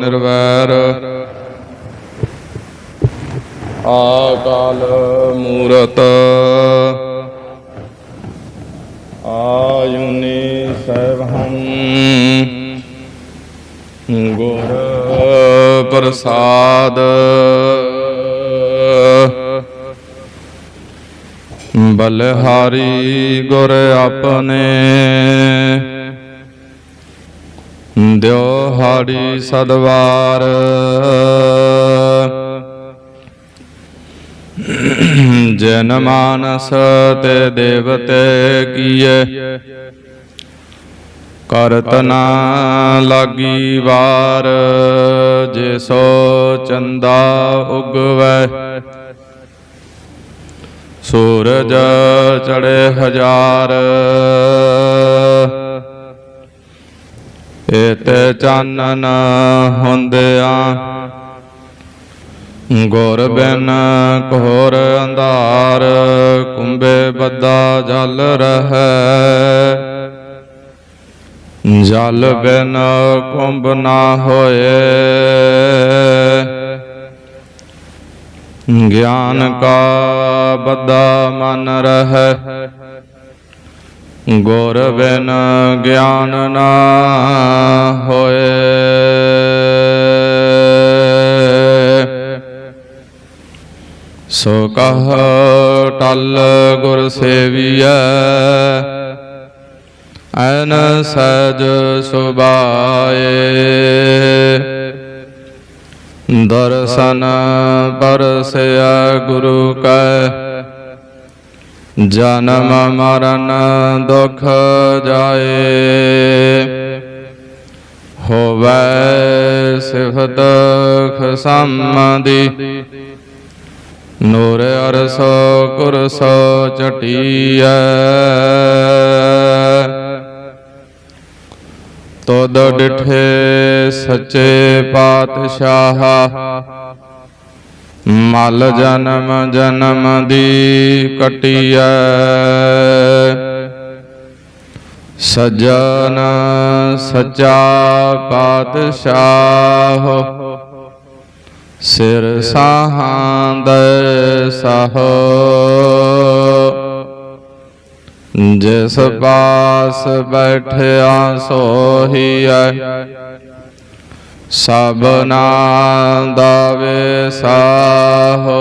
ਨਿਰਵੈਰ। ਆਕਾਲ ਮੂਰਤ। ਆਯੁਨੀ ਸੈਭੰ ਗੁਰ ਪ੍ਰਸਾਦ। ਬਲਹਾਰੀ ਗੁਰ ਆਪਣੇ। ਦਿਓ ਹਾੜੀ ਸਦਵਾਰ। ਜਨ ਮਾਨਸ ਤੇ ਦੇਵਤੇ ਕੀਏ। ਕਰਤ ਨਾ ਲਾਗੀ ਵਾਰ ਜਿਸੋ ਚੰਦਾ ਉਗਵੈ। ਸੂਰਜ ਚੜੇ ਹਜ਼ਾਰ ਏਤੇ ਚਾਨਣ ਹੁੰਦਿਆਂ ਗੁਰ ਬਿਨ ਘੋਰ ਅੰਧਾਰ ਕੁੰਬੇ ਬੱਦਾ ਜਲ ਰਹੈ। ਜਲ ਬਿਨ ਕੁੰਭ ਨਾ ਹੋਏ। ਗਿਆਨ ਕਾ ਬੱਦਾ ਮਨ ਰਹੈ। ਗੁਰ ਬਿਨ ਗਿਆਨ ਨਾ ਹੋਏ। ਸੋ ਕਹ ਟਲ ਗੁਰ ਸੇਵੀਐ, ਐਨ ਸਜ ਸੁਬਾਏ ਦਰਸ਼ਨ ਪਰਸਿਆ ਗੁਰੂ ਕੈ ਜਨਮ ਮਰਨ ਦੁਖ ਜਾਏ। ਹੋਵੇ ਸਿਫਤ ਖਸਮਦੀ। ਨੂਰ ਅਰਸੋ ਕੁਰਸੋ ਚਟੀਐ। ਤੋਦ ਡਿਠੇ ਸੱਚੇ ਪਾਤਸ਼ਾਹ। ਮਲ ਜਨਮ ਜਨਮ ਦੀ ਕਟੀਐ। ਸਜਣ ਸਚਾ ਪਾਤਸ਼ਾਹ। ਸਿਰ ਸਾਹਾਂਦ ਸਹੋ। ਜਿਸ ਪਾਸ ਬੈਠਿਆ ਸੋਹੀਐ। ਸਭਨਾ ਦਾ ਵਿਸਾਹੋ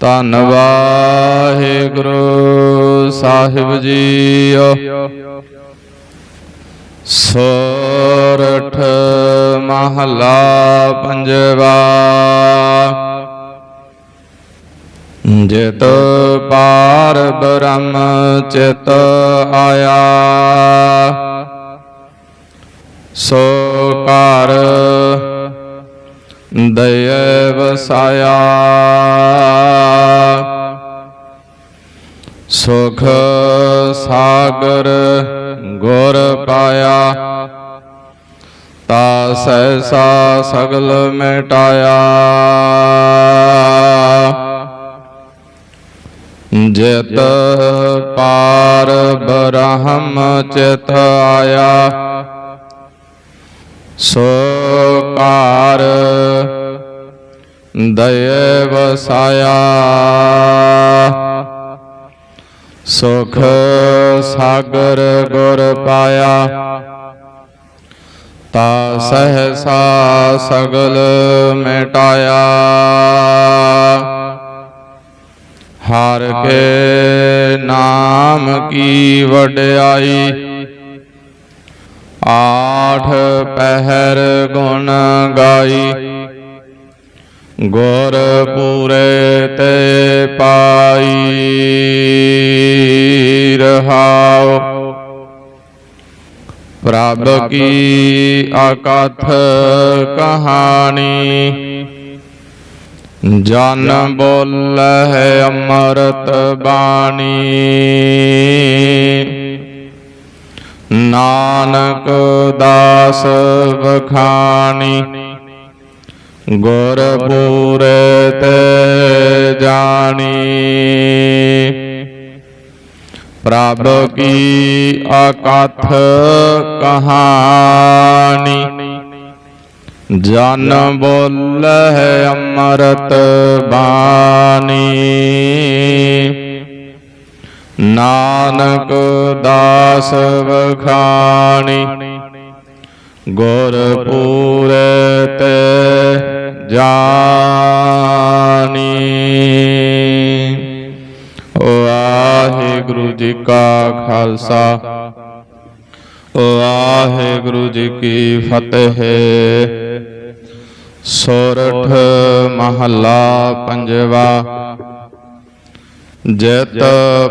ਧੰਨ ਵਾਹਿਗੁਰੂ ਸਾਹਿਬ ਜੀਓ। ਜਿਤ ਪਾਰ ਬ੍ਰਹਮ ਚਿਤ ਆਇਆ। ਸੋ ਘਰ ਦਇ ਵਸਾਇਆ ਸੁਖ ਸਾਗਰ ਗੁਰ ਪਾਇਆ। ਤਾ ਸਹਿਸਾ ਸਗਲ ਮਿਟਾਇਆ। ਜਿਤ ਪਾਰ ਬ੍ਰਹਮ ਚਿਤ ਆਇਆ। ਸੋ ਕਾਰ ਦਇ ਵਸਾਇਆ ਸੁਖ ਸਾਗਰ ਗੁਰ ਪਾਇਆ। ਤਾ ਸਹਸਾ ਸਗਲ ਮਿਟਾਇਆ। ਹਰ ਕੇ ਨਾਮ ਕੀ ਵਡਿਆਈ? ਆਠ ਪਹਿਰ ਗੁਣ ਗਾਈ। ਗੁਰ ਪੂਰੇ ਤੇ ਪਾਈ ਰਹਾਉ। ਪ੍ਰਭ ਕੀ ਅਕਥ ਕਹਾਣੀ? ਜਨ ਬੋਲਹਿ ਅੰਮ੍ਰਿਤ ਬਾਣੀ। ਨਾਨਕ ਦਾਸ ਬਖਾਣੀ ਗੁਰ ਪੂਰੇ ਤੇ ਜਾਣੀ। ਪ੍ਰਭ ਕੀ ਅਕਥ ਕਹਾਣੀ। ਜਨ ਬੋਲਹਿ ਅੰਮ੍ਰਿਤ ਬਾਣੀ। ਨਾਨਕ ਦਾਸ ਵਖਾਣੀ। ਗੁਰ ਪੂਰੇ ਤੇ ਜਾਣੀ। ਵਾਹਿਗੁਰੂ ਜੀ ਕਾ ਖਾਲਸਾ। ਵਾਹਿਗੁਰੂ ਜੀ ਕੀ ਫਤਿਹ। ਸੋਰਠ ਮਹੱਲਾ ਪੰਜਵਾ। ਜਿਤ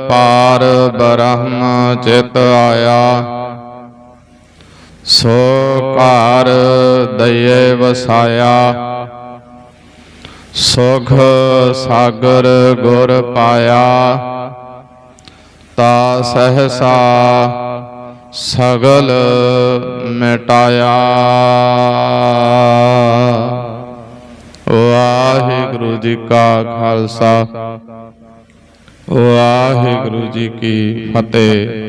ਪਾਰ ਬ੍ਰਹਮ ਚਿਤ ਆਇਆ। ਸੋ ਘਰ ਦਇਏ ਵਸਾਇਆ। ਸੁਖ ਸਾਗਰ ਗੁਰ ਪਾਇਆ। ਤਾ ਸਹਸਾ ਸਗਲ ਮਿਟਾਇਆ। ਵਾਹਿਗੁਰੂ ਜੀ ਕਾ ਖਾਲਸਾ। ਵਾਹਿਗੁਰੂ ਜੀ ਕੀ ਫਤਿਹ।